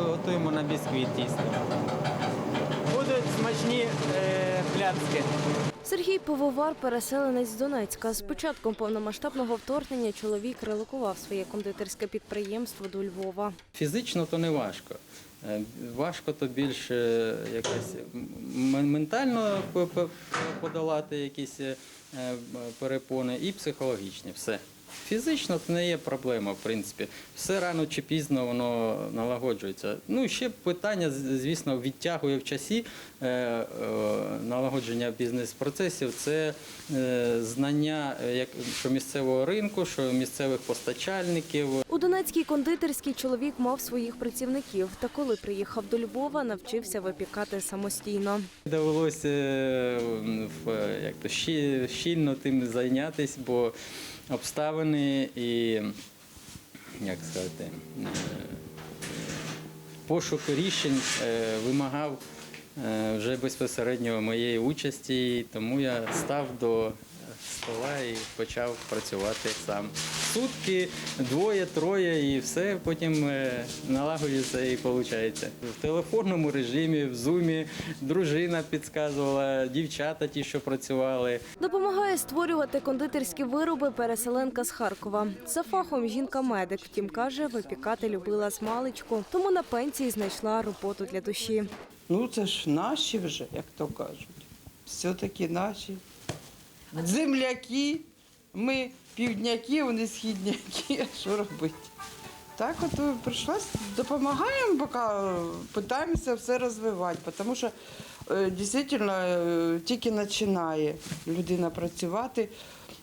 Готуємо на бісквіт тісто. Будуть смачні е, пляцки. Сергій Пивовар, переселенець з Донецька. З початком повномасштабного вторгнення чоловік релокував своє кондитерське підприємство до Львова. Фізично то не важко. Е, Важко то більше якось ментально подолати якісь е, перепони і психологічні. Все. Фізично це не є проблема, в принципі. Все рано чи пізно воно налагоджується. Ну, ще питання, звісно, відтягує в часі е, е, налагодження бізнес-процесів. Це е, знання що місцевого ринку, що місцевих постачальників. У Донецькій кондитерській чоловік мав своїх працівників. Та коли приїхав до Львова, навчився випікати самостійно. Довелося як то, щільно тим зайнятися, бо обставини і, як сказати, пошук рішень е, вимагав е, вже безпосередньо моєї участі, тому я став до стола і почав працювати сам. Сутки, двоє, троє і все потім е, налагоджується і виходить. В телефонному режимі, в зумі дружина підказувала, дівчата ті, що працювали. Допомагає створювати кондитерські вироби переселенка з Харкова. За фахом жінка-медик. Втім, каже, випікати любила з маличку, тому на пенсії знайшла роботу для душі. Ну, це ж наші вже, як то кажуть. Все-таки наші. Земляки, ми півдняки, вони східняки. А що робити? Так от е, прийшлось, допомагаємо, поки намагаємося все розвивати, тому що е, дійсно е, тільки починає людина працювати.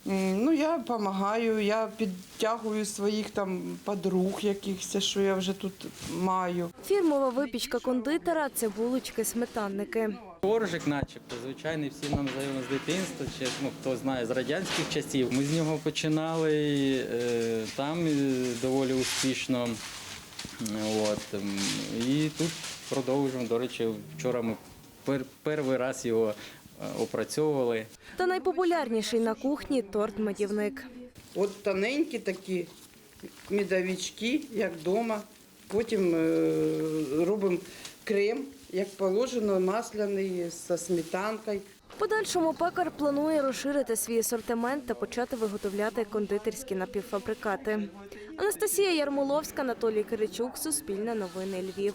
Ну, я допомагаю, я підтягую своїх там подруг якихось, що я вже тут маю. Фірмова випічка кондитера це булочки сметанники. Коржик, начебто, звичайний, всі нам знайомі з дитинства, чи ну, хто знає з радянських часів. Ми з нього починали е, там доволі успішно. От, і тут продовжуємо. До речі, вчора ми перший раз його опрацьовували. Та найпопулярніший на кухні торт медівник. От тоненькі такі медовички, як вдома. Потім е, робимо крем, як положено, масляний зі сметанкою. В подальшому пекар планує розширити свій асортимент та почати виготовляти кондитерські напівфабрикати. Анастасія Ярмоловська, Анатолій Киричук, Суспільне новини Львів.